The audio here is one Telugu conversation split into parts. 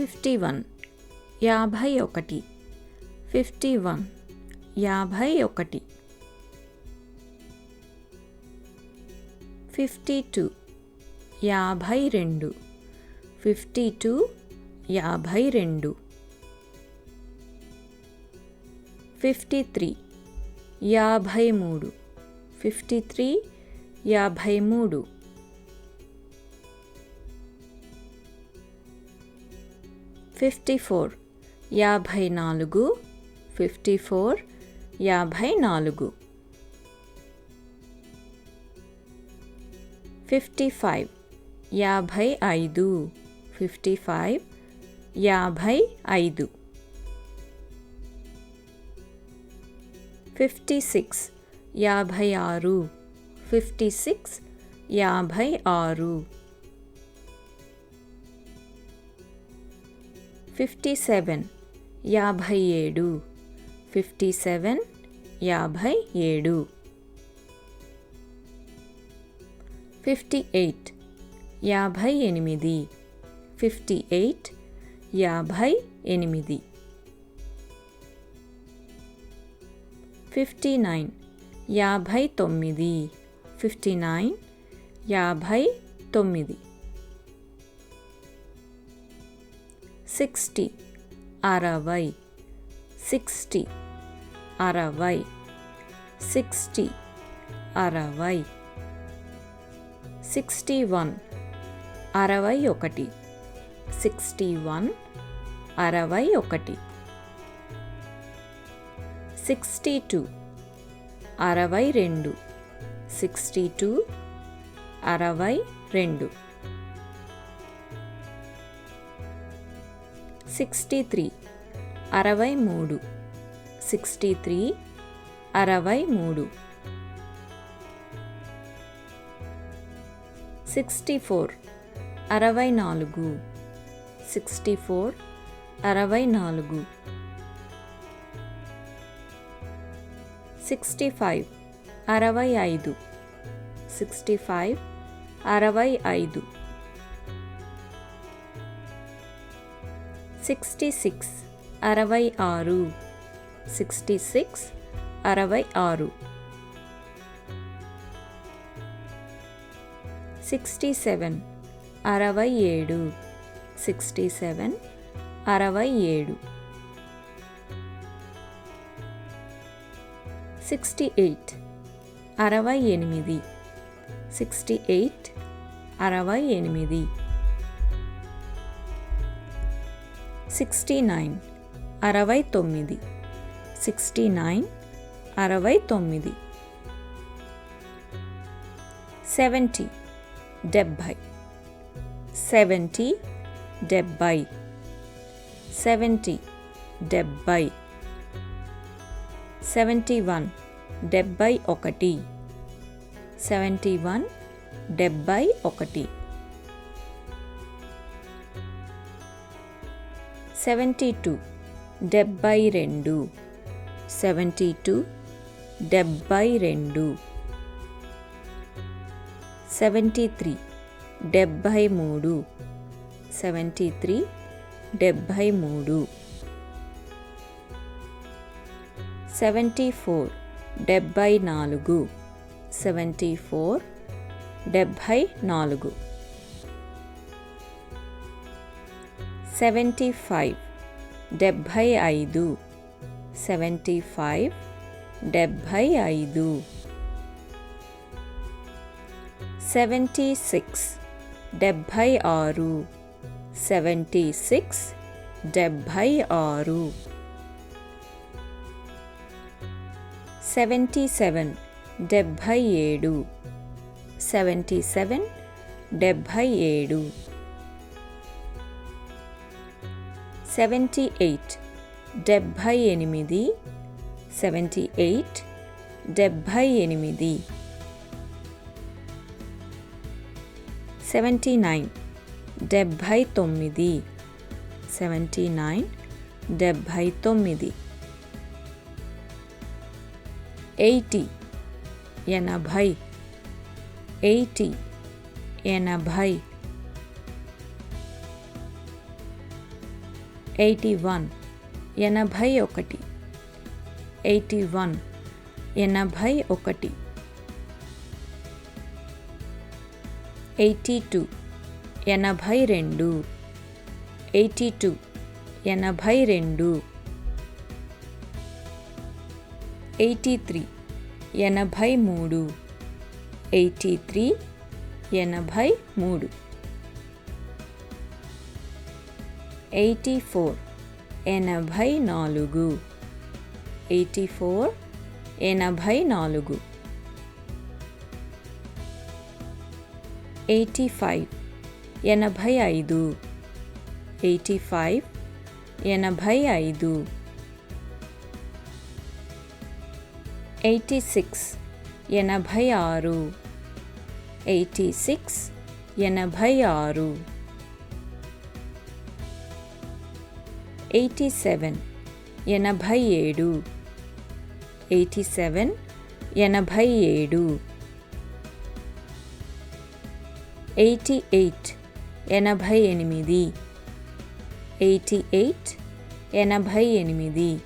ఫిఫ్టీ వన్ యాభై ఒకటి. ఫిఫ్టీ వన్ యాభై ఒకటి. ఫిఫ్టీ టూ యాభై రెండు. ఫిఫ్టీ టూ యాభై రెండు. ఫిఫ్టీ త్రీ యాభై మూడు. ఫిఫ్టీ త్రీ యాభై మూడు. ఫిఫ్టీ ఫోర్ యాభై నాలుగు ఫిఫ్టీ ఫోర్ యాభై నాలుగు. ఫిఫ్టీ ఫైవ్ యాభై ఐదు ఫిఫ్టీ ఫైవ్ యాభై ఐదు. ఫిఫ్టీ సిక్స్ యాభై ఆరు ఫిఫ్టీ సిక్స్ యాభై ఆరు. ఫిఫ్టీ సెవెన్ యాభై ఏడు. ఫిఫ్టీ సెవెన్ యాభై ఏడు. ఫిఫ్టీ ఎయిట్ యాభై ఎనిమిది. ఫిఫ్టీ ఎయిట్ యాభై ఎనిమిది. ఫిఫ్టీ నైన్ యాభై తొమ్మిది. ఫిఫ్టీ నైన్ యాభై తొమ్మిది. సిక్స్టీ. అరవై. సిక్స్టీ. అరవై. సిక్స్టీ. అరవై. Sixty one. అరవై ఒకటి. Sixty one. అరవై ఒకటి. Sixty two. అరవై రెండు. Sixty two. అరవై రెండు. సిక్స్టీ త్రీ అరవై మూడు. సిక్స్టీ త్రీ అరవై మూడు. సిక్స్టీ ఫోర్ అరవై నాలుగు. సిక్స్టీ ఫోర్ అరవై నాలుగు. సిక్స్టీ ఫైవ్ అరవై ఐదు. సిక్స్టీ ఫైవ్ అరవై ఐదు. సిక్స్టీ సిక్స్ అరవై ఆరు. సిక్స్టీ సిక్స్ అరవై ఆరు. సిక్స్టీ సెవెన్ అరవై ఏడు. సిక్స్టీ సెవెన్ అరవై ఏడు. సిక్స్టీ ఎయిట్ అరవై ఎనిమిది. సిక్స్టీ ఎయిట్ అరవై ఎనిమిది. సిక్స్టీ నైన్ అరవై తొమ్మిది. సిక్స్టీ నైన్ అరవై తొమ్మిది. సెవెంటీ డెబ్భై. సెవెంటీ డెబ్భై. సెవెంటీ డెబ్భై. సెవెంటీ వన్ డెబ్భై ఒకటి. సెవెంటీ వన్ డెబ్భై ఒకటి. సెవెంటీ టూ డెబ్బై రెండు. సెవెంటీ టూ డెబ్బై రెండు. సెవెంటీ త్రీ డెబ్భై మూడు. సెవెంటీ త్రీ డెబ్భై మూడు. సెవెంటీ ఫోర్ డెబ్భై నాలుగు. సెవెంటీ ఫోర్ డెబ్భై నాలుగు. సెవెంటీ ఫైవ్ డెబ్భై ఐదు. సెవెంటీ ఫైవ్ డెబ్భై ఐదు. సెవెంటీ సిక్స్ డెబ్భై ఆరు. సెవెంటీ సిక్స్ డెబ్భై ఆరు. సెవెంటీ సెవెన్ డెబ్భై ఏడు. సెవెంటీ సెవెన్ డెబ్భై ఏడు. సెవెంటీ ఎయిట్ డెబ్భై ఎనిమిది సెవెంటీ ఎయిట్ డెబ్భై ఎనిమిది సెవెంటీ నైన్ డెబ్భై తొమ్మిది సెవెంటీ నైన్ డెబ్భై తొమ్మిది ఎయిటీ ఎనభై ఎయిటీ ఎనభై ఎయిటీ వన్ ఎనభై ఒకటి. ఎయిటీ వన్ ఎనభై ఒకటి. ఎయిటీ టూ ఎనభై రెండు. ఎయిటీ టూ ఎనభై రెండు. ఎయిటీ త్రీ ఎనభై మూడు. ఎయిటీ త్రీ ఎనభై మూడు. ఎయిటీ ఫోర్ ఎనభై నాలుగు. ఎయిటీ ఫోర్ ఎనభై నాలుగు. ఎయిటీ ఫైవ్ ఎనభై ఐదు. ఎయిటీ ఫైవ్ ఎనభై ఐదు. ఎయిటీ సిక్స్ ఎనభై ఆరు. ఎయిటీ సిక్స్ ఎనభై ఆరు. ఎయిటీ సెవెన్ ఎనభై ఏడు. ఎయిటీ సెవెన్ ఎనభై ఏడు. ఎయిటీ ఎయిట్ ఎనభై ఎనిమిది. ఎయిటీ ఎయిట్ ఎనభై ఎనిమిది.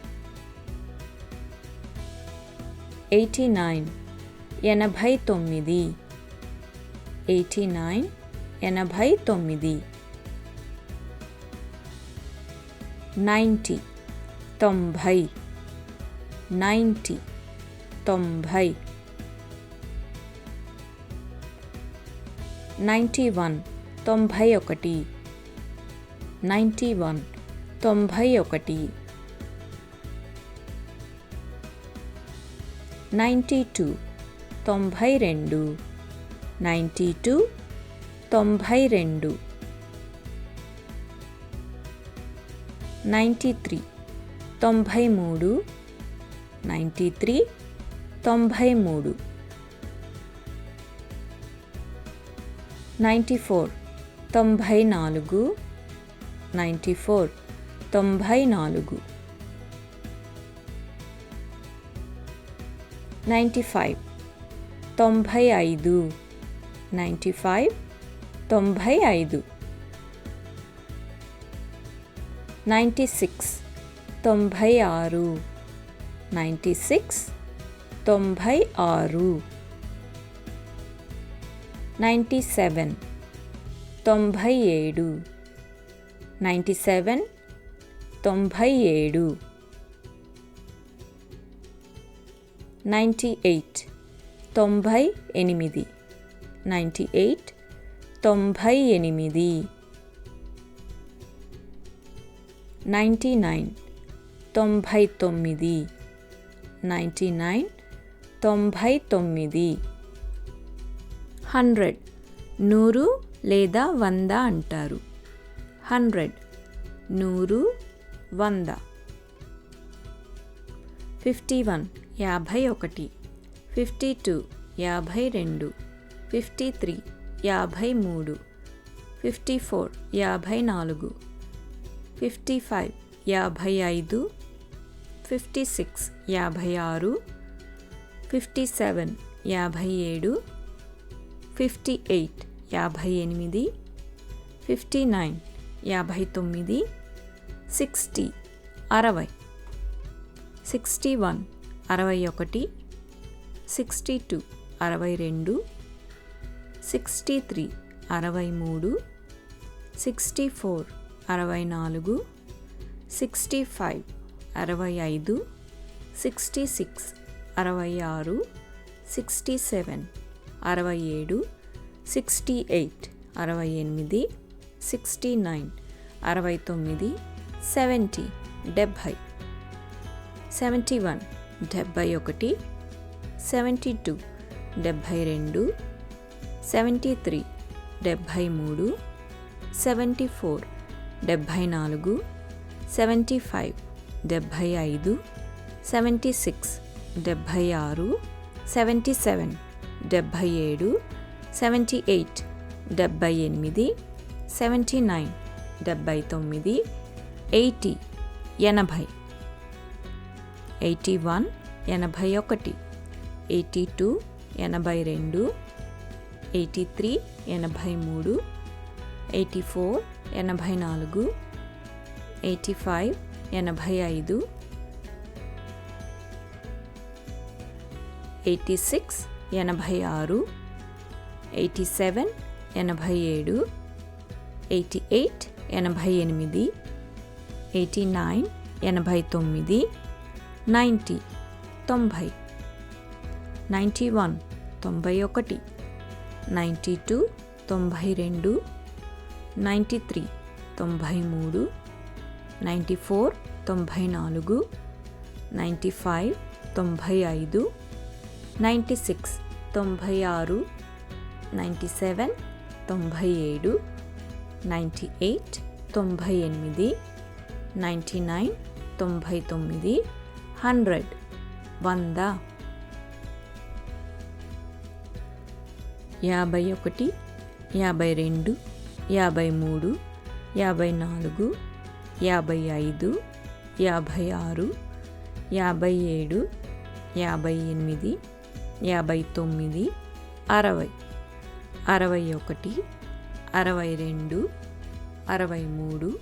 ఎయిటీ నైన్ ఎనభై తొమ్మిది. ఎయిటీ నైన్ ఎనభై తొమ్మిది. నైంటీ తొంభై నైంటీ తొంభై నైంటీ వన్ తొంభై ఒకటి నైంటీ వన్ తొంభై ఒకటి నైంటీ టూ తొంభై రెండు నైంటీ టూ తొంభై రెండు. నైంటీ త్రీ తొంభై మూడు నైంటీ త్రీ తొంభై మూడు. నైంటీ ఫోర్ తొంభై నాలుగు నైంటీ ఫోర్ తొంభై నాలుగు. నైంటీ ఫైవ్ తొంభై ఐదు నైంటీ ఫైవ్ తొంభై ఐదు. నైంటీ సిక్స్ తొంభై ఆరు. నైంటీ సిక్స్ తొంభై ఆరు. నైంటీ సెవెన్ తొంభై ఏడు. నైంటీ సెవెన్ తొంభై ఏడు. నైంటీ ఎయిట్ తొంభై ఎనిమిది. నైంటీ ఎయిట్ తొంభై ఎనిమిది. నైంటీ నైన్ తొంభై తొమ్మిది. నైంటీ నైన్ తొంభై తొమ్మిది. హండ్రెడ్ నూరు లేదా వంద అంటారు. హండ్రెడ్ నూరు వంద. ఫిఫ్టీ వన్ యాభై ఒకటి. ఫిఫ్టీ టూ యాభై రెండు. ఫిఫ్టీ త్రీ యాభై మూడు. ఫిఫ్టీ ఫోర్ యాభై నాలుగు. ఫిఫ్టీ ఫైవ్ యాభై ఐదు ఫిఫ్టీ సిక్స్ యాభై ఆరు ఫిఫ్టీ సెవెన్ యాభై ఏడు ఫిఫ్టీ ఎయిట్ యాభై ఎనిమిది ఫిఫ్టీ నైన్ యాభై తొమ్మిది సిక్స్టీ అరవై సిక్స్టీ వన్ అరవై ఒకటి సిక్స్టీ టూ అరవై రెండు సిక్స్టీ త్రీ అరవై మూడు సిక్స్టీ ఫోర్ అరవై నాలుగు సిక్స్టీ ఫైవ్ అరవై ఐదు సిక్స్టీ సిక్స్ అరవై ఆరు సిక్స్టీ సెవెన్ అరవై ఏడు సిక్స్టీ ఎయిట్ అరవై ఎనిమిది సిక్స్టీ నైన్ అరవై తొమ్మిది సెవెంటీ డెబ్భై. సెవెంటీ వన్ డెబ్భై ఒకటి సెవెంటీ టూ డెబ్భై రెండు సెవెంటీ త్రీ డెబ్భై మూడు సెవెంటీ ఫోర్. డెబ్భై నాలుగు సెవెంటీ ఫైవ్ డెబ్భై ఐదు సెవెంటీ సిక్స్ డెబ్భై ఆరు సెవెంటీ సెవెన్ డెబ్భై ఏడు సెవెంటీ ఎయిట్ డెబ్భై ఎనిమిది సెవెంటీ నైన్ డెబ్భై తొమ్మిది ఎయిటీ ఎనభై. ఎయిటీ వన్ ఎనభై ఒకటి ఎయిటీ టూ ఎనభై రెండు ఎయిటీ త్రీ ఎనభై మూడు ఎయిటీ ఫోర్ ఎనభై నాలుగు ఎయిటీ ఫైవ్ ఎనభై ఐదు ఎయిటీ సిక్స్ ఎనభై ఆరు ఎయిటీ సెవెన్ ఎనభై ఏడు ఎయిటీ ఎయిట్ ఎనభై ఎనిమిది ఎయిటీ నైన్ ఎనభై తొమ్మిది నైంటీ తొంభై నైంటీ వన్ తొంభై ఒకటి నైంటీ టూ తొంభై రెండు నైంటీ త్రీ తొంభై మూడు నైంటీ ఫోర్ తొంభై నాలుగు నైంటీ ఫైవ్ తొంభై ఐదు నైంటీ సిక్స్ తొంభై ఆరు నైంటీ సెవెన్ తొంభై ఏడు నైంటీ ఎయిట్ తొంభై ఎనిమిది నైంటీ నైన్ తొంభై తొమ్మిది హండ్రెడ్ వంద. యాభై ఒకటి యాభై రెండు యాభై మూడు యాభై నాలుగు యాభై ఐదు యాభై ఆరు యాభై ఏడు యాభై ఎనిమిది యాభై తొమ్మిది అరవై. అరవై ఒకటి అరవై రెండు అరవై మూడు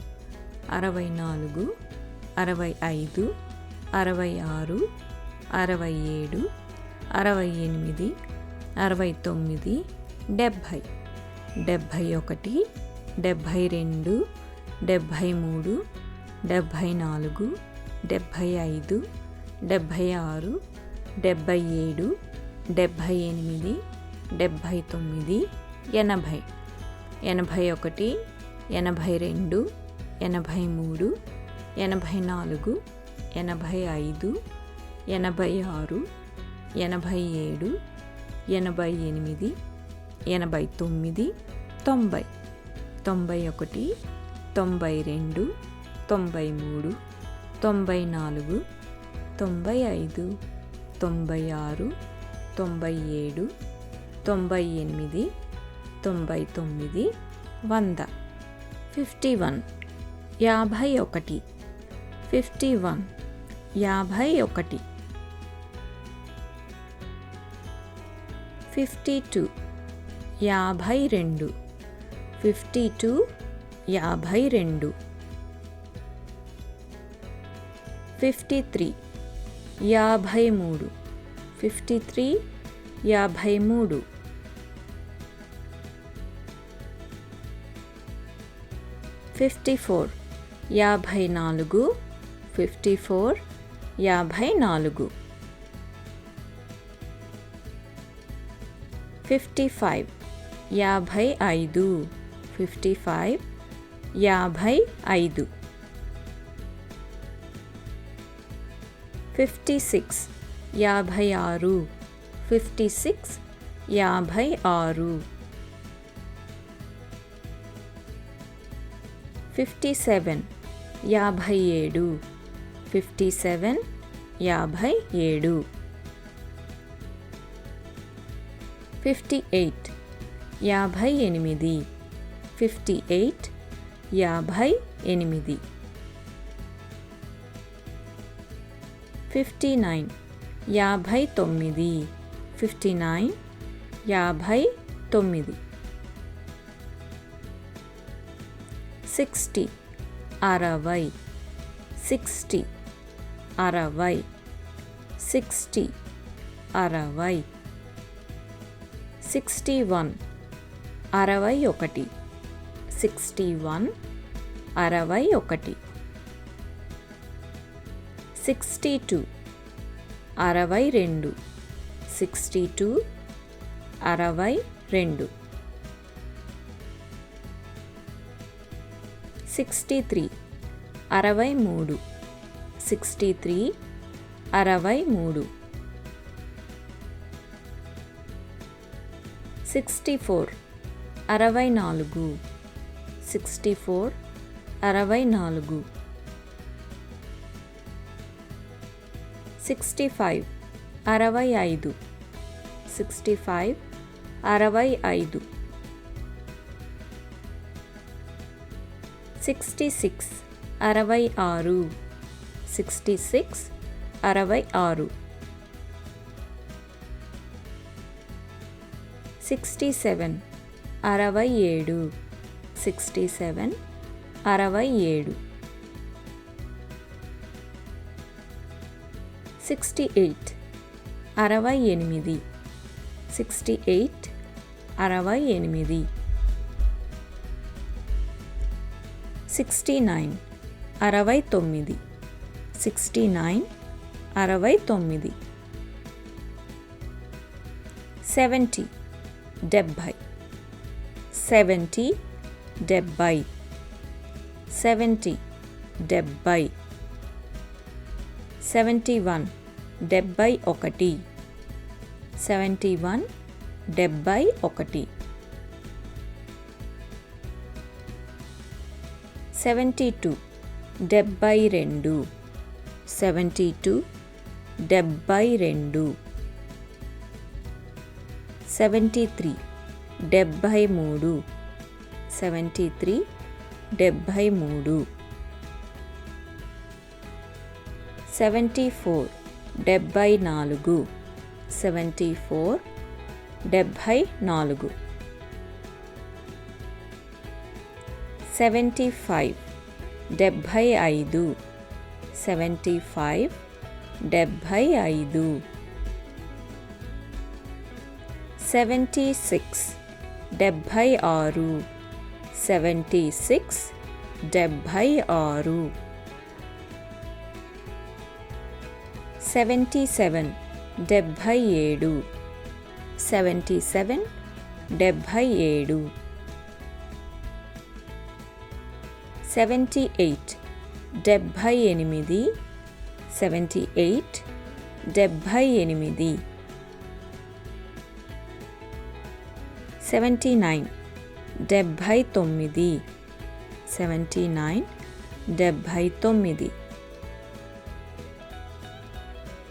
అరవై నాలుగు అరవై ఐదు అరవై ఆరు అరవై ఏడు అరవై ఎనిమిది అరవై తొమ్మిది డెబ్భై. డెబ్భై ఒకటి డెబ్భై రెండు డెబ్భై మూడు డెబ్భై నాలుగు డెబ్భై ఐదు డెబ్భై ఆరు డెబ్భై ఏడు డెబ్భై ఎనిమిది డెబ్భై తొమ్మిది ఎనభై. ఎనభై ఒకటి ఎనభై రెండు ఎనభై మూడు ఎనభై నాలుగు ఎనభై ఐదు ఎనభై ఆరు ఎనభై ఏడు ఎనభై ఎనిమిది ఎనభై తొమ్మిది తొంభై. తొంభై ఒకటి తొంభై రెండు తొంభై మూడు తొంభై నాలుగు తొంభై ఐదు తొంభై ఆరు తొంభై ఏడు తొంభై ఎనిమిది తొంభై తొమ్మిది వంద. ఫిఫ్టీ వన్ యాభై ఒకటి. ఫిఫ్టీ వన్ యాభై ఒకటి. ఫిఫ్టీ టూ యాభై రెండు. ఫిఫ్టీ టూ యాభై రెండు. ఫిఫ్టీ త్రీ యాభై మూడు. ఫిఫ్టీ త్రీ యాభై మూడు. ఫిఫ్టీ ఫోర్ యాభై నాలుగు. ఫిఫ్టీ ఫోర్ యాభై నాలుగు. ఫిఫ్టీ ఫైవ్ యాభై ఐదు. Fifty five. యాభై ఐదు. Fifty six. యాభై ఆరు. Fifty six. యాభై ఆరు. Fifty seven. యాభై ఏడు. Fifty seven. యాభై ఏడు. Fifty eight. యాభై ఎనిమిది ఫిఫ్టీ ఎయిట్ యాభై ఎనిమిది ఫిఫ్టీ నైన్ యాభై తొమ్మిది ఫిఫ్టీ నైన్ యాభై తొమ్మిది సిక్స్టీ అరవై. సిక్స్టీ అరవై. సిక్స్టీ అరవై. సిక్స్టీ వన్ అరవై ఒకటి. సిక్స్టీ వన్ అరవై ఒకటి. సిక్స్టీ టూ అరవై రెండు. సిక్స్టీ టూ అరవై రెండు. సిక్స్టీ త్రీ అరవై మూడు. సిక్స్టీ త్రీ అరవై మూడు. సిక్స్టీ ఫోర్ అరవై నాలుగు సిక్స్టీ ఫోర్ అరవై నాలుగు సిక్స్టీ ఫైవ్ అరవై ఐదు సిక్స్టీ ఫైవ్ అరవై ఐదు సిక్స్టీ సిక్స్ అరవై ఆరు సిక్స్టీ సిక్స్ అరవై ఆరు సిక్స్టీ సెవెన్ అరవై ఏడు సిక్స్టీ సెవెన్ అరవై ఏడు. సిక్స్టీ ఎయిట్ అరవై ఎనిమిది. సిక్స్టీ ఎయిట్ అరవై ఎనిమిది. సిక్స్టీ నైన్ అరవై తొమ్మిది. సిక్స్టీ నైన్ అరవై తొమ్మిది. సెవెంటీ డెబ్భై. సెవెంటీ డెబ్బై. సెవెంటీ డెబ్బై. సెవెంటీ వన్ డెబ్బై ఒకటి. సెవెంటీ వన్ డెబ్బై ఒకటి. సెవెంటీ టూ డెబ్భై రెండు. సెవెంటీ టూ డెబ్బై రెండు. సెవెంటీ త్రీ డెబ్భై మూడు. సెవెంటీ త్రీ డెబ్భై మూడు. సెవెంటీ ఫోర్ డెబ్భై నాలుగు. సెవెంటీ ఫోర్ డెబ్భై నాలుగు. సెవెంటీ ఫైవ్ డెబ్భై ఐదు. సెవెంటీ ఫైవ్ డెబ్భై ఐదు. సెవెంటీ సిక్స్ డెబ్భై ఆరు. Seventy six. డెబ్భై ఆరు. Seventy seven. డెబ్భై ఏడు. Seventy seven. డెబ్భై ఏడు. Seventy eight. డెబ్భై ఎనిమిది. Seventy eight. డెబ్భై ఎనిమిది. Seventy nine. డెబ్భై తొమ్మిది. Seventy nine. డెబ్భై తొమ్మిది.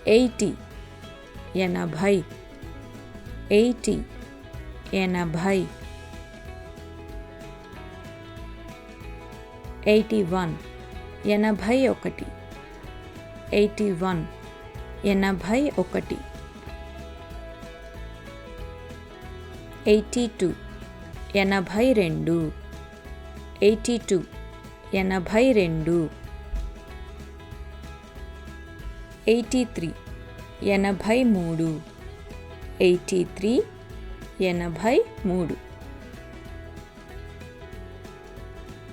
ఎయిటీ. ఎనభై. ఎయిటీ. ఎనభై. Eighty one. ఎనభై ఒకటి. Eighty one. ఎనభై ఒకటి. ఎయిటీ టూ ఎనభై రెండు. ఎయిటీ టూ ఎనభై రెండు. ఎయిటీ త్రీ ఎనభై మూడు. ఎయిటీ త్రీ ఎనభై మూడు.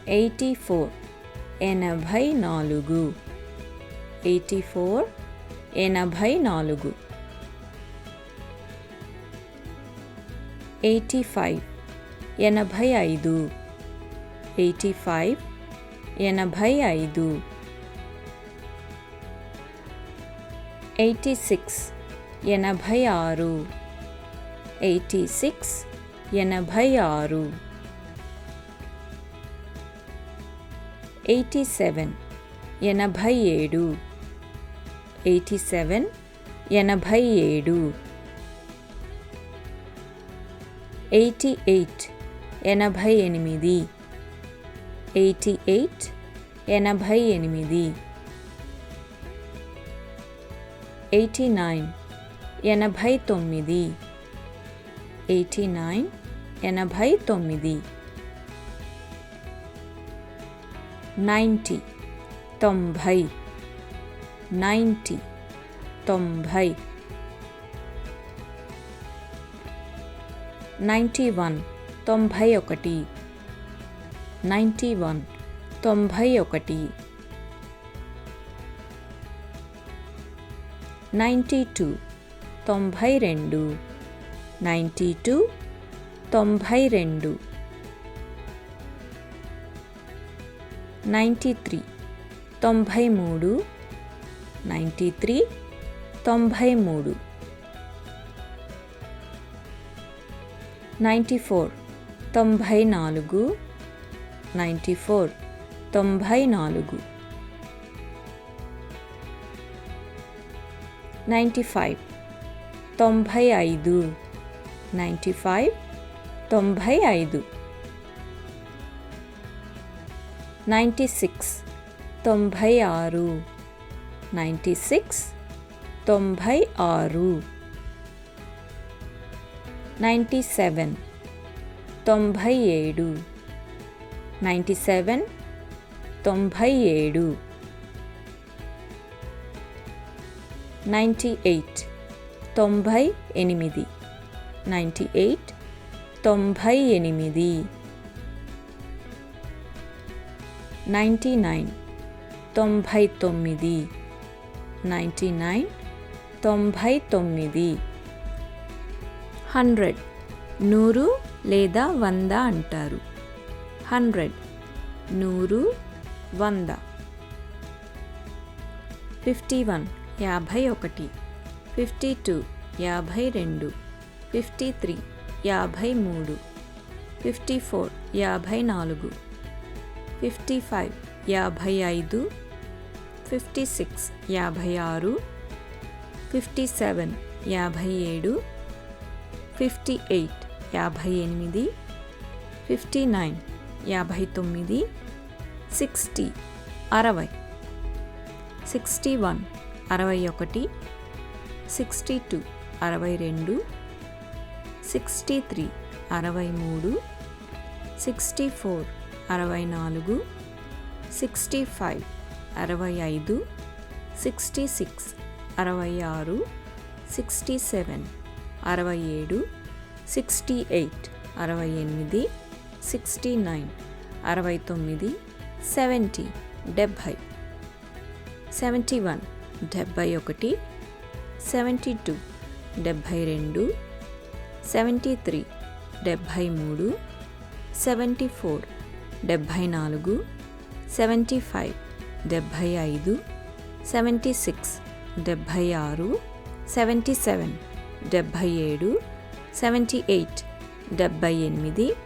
ఎయిటీ ఫోర్ ఎనభై నాలుగు. ఎయిటీ ఫోర్ ఎనభై నాలుగు. ఎయిటీ ఫైవ్ ఎనభై ఐదు ఎయిటీ ఫైవ్ ఎనభై ఐదు ఎయిటీ సిక్స్ ఎనభై ఆరు ఎయిటీ సిక్స్ ఎనభై ఆరు ఎయిటీ సెవెన్ ఎనభై ఏడు ఎయిటీ సెవెన్ ఎనభై ఏడు. ఎయిటీ ఎయిట్ ఎనభై ఎనిమిది. ఎయిటీ ఎయిట్ ఎనభై ఎనిమిది. ఎయిటీ నైన్ ఎనభై తొమ్మిది. ఎయిటీ నైన్ ఎనభై తొమ్మిది. నైంటీ తొంభై. నైంటీ తొంభై. నైంటీ వన్ తొంభై ఒకటి. నైంటీ వన్ తొంభై ఒకటి. నైంటీ టూ తొంభై రెండు. నైంటీ టూ తొంభై రెండు. నైంటీ త్రీ తొంభై మూడు. నైంటీ త్రీ తొంభై మూడు. Ninety four. తొంభై నాలుగు. Ninety four. తొంభై నాలుగు. Ninety five. తొంభై ఐదు. Ninety five. తొంభై ఐదు. Ninety six. తొంభై ఆరు. Ninety six. తొంభై ఆరు. Ninety seven. తొంభై ఏడు. Ninety seven. తొంభై ఏడు. Ninety eight. తొంభై ఎనిమిది. Ninety eight. తొంభై ఎనిమిది. Ninety nine. తొంభై తొమ్మిది. Ninety nine. తొంభై తొమ్మిది. హండ్రెడ్. నూరు లేదా వంద అంటారు. హండ్రెడ్. నూరు వంద. ఫిఫ్టీ వన్ యాభై ఒకటి. ఫిఫ్టీ టూ యాభై రెండు. ఫిఫ్టీ త్రీ యాభై మూడు. ఫిఫ్టీ ఫోర్ యాభై నాలుగు. ఫిఫ్టీ ఫైవ్ యాభై ఐదు. ఫిఫ్టీ సిక్స్ యాభై ఆరు. ఫిఫ్టీ సెవెన్ యాభై ఏడు. ఫిఫ్టీ ఎయిట్ యాభై ఎనిమిది ఫిఫ్టీ నైన్ యాభై తొమ్మిది సిక్స్టీ అరవై సిక్స్టీ వన్ అరవై ఒకటి సిక్స్టీ టూ అరవై రెండు సిక్స్టీ త్రీ అరవై మూడు సిక్స్టీ ఫోర్ అరవై నాలుగు సిక్స్టీ ఫైవ్ అరవై ఐదు సిక్స్టీ సిక్స్ అరవై ఆరు సిక్స్టీ సెవెన్ అరవై ఏడు సిక్స్టీ ఎయిట్ అరవై ఎనిమిది సిక్స్టీ నైన్ అరవై తొమ్మిది సెవెంటీ డెబ్భై. సెవెంటీ వన్ డెబ్భై ఒకటి సెవెంటీ టూ డెబ్భై రెండు సెవెంటీ త్రీ డెబ్భై మూడు సెవెంటీ ఫోర్ డెబ్భై నాలుగు సెవెంటీ ఫైవ్ డెబ్భై ఐదు సెవెంటీ సిక్స్ డెబ్భై ఆరు సెవెంటీ సెవెన్ డెబ్భై ఏడు సెవెంటీ ఎయిట్ డెబ్భై ఎనిమిది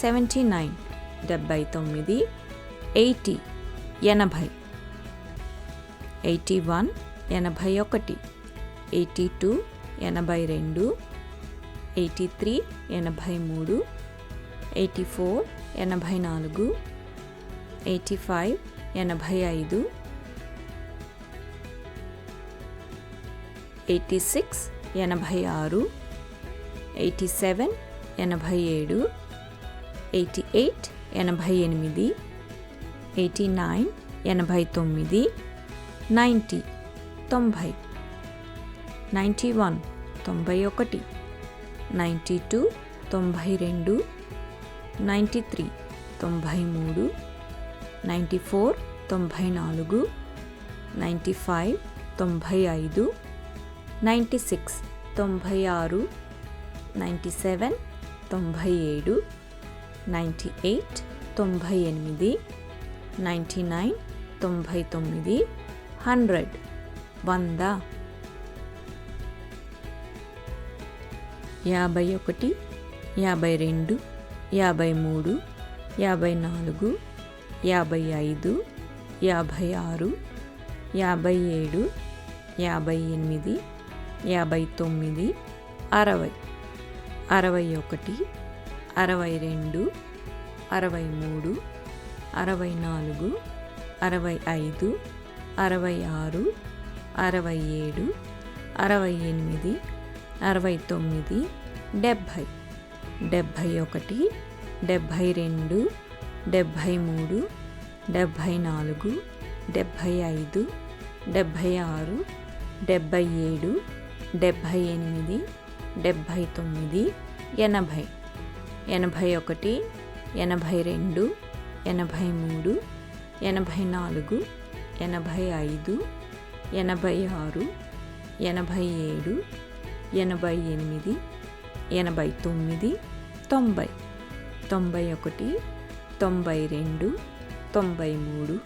సెవెంటీ నైన్ డెబ్భై తొమ్మిది ఎయిటీ ఎనభై. ఎయిటీ వన్ ఎనభై ఒకటి ఎయిటీ టూ ఎనభై రెండు ఎయిటీ త్రీ ఎనభై మూడు ఎయిటీ ఫోర్ ఎనభై నాలుగు ఎయిటీ ఫైవ్ ఎనభై ఐదు ఎయిటీ సిక్స్ ఎనభై ఆరు ఎయిటీ సెవెన్ ఎనభై ఏడు ఎయిటీ ఎయిట్ ఎనభై ఎనిమిది ఎయిటీ నైన్ ఎనభై తొమ్మిది నైంటీ తొంభై నైంటీ వన్ తొంభై ఒకటి నైంటీ టూ తొంభై రెండు నైంటీ త్రీ తొంభై మూడు నైంటీ ఫోర్ తొంభై నాలుగు నైంటీ ఫైవ్ తొంభై ఐదు నైంటీ సిక్స్ తొంభై ఆరు నైంటీ సెవెన్ తొంభై ఏడు నైంటీ ఎయిట్ తొంభై ఎనిమిది నైంటీ నైన్ తొంభై తొమ్మిది హండ్రెడ్. వంద. యాభై ఒకటి యాభై రెండు యాభై మూడు యాభై నాలుగు యాభై ఐదు యాభై ఆరు యాభై ఏడు యాభై ఎనిమిది యాభై తొమ్మిది అరవై. అరవై ఒకటి అరవై రెండు అరవై మూడు అరవై నాలుగు అరవై ఐదు అరవై ఆరు అరవై ఏడు అరవై ఎనిమిది అరవై తొమ్మిది డెబ్భై. డెబ్భై ఒకటి డెబ్భై రెండు డెబ్భై మూడు డెబ్భై నాలుగు డెబ్భై ఐదు డెబ్భై ఆరు డెబ్భై ఏడు డెబ్భై ఎనిమిది డెబ్భై తొమ్మిది ఎనభై. ఎనభై ఒకటి ఎనభై రెండు ఎనభై మూడు ఎనభై నాలుగు ఎనభై ఐదు ఎనభై ఆరు ఎనభై ఏడు ఎనభై ఎనిమిది ఎనభై తొమ్మిది తొంభై. తొంభై ఒకటి తొంభై రెండు తొంభై మూడు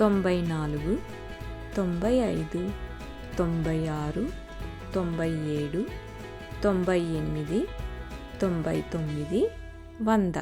తొంభై నాలుగు తొంభై ఐదు తొంభై ఆరు తొంభై ఏడు తొంభై ఎనిమిది తొంభై తొమ్మిది వంద.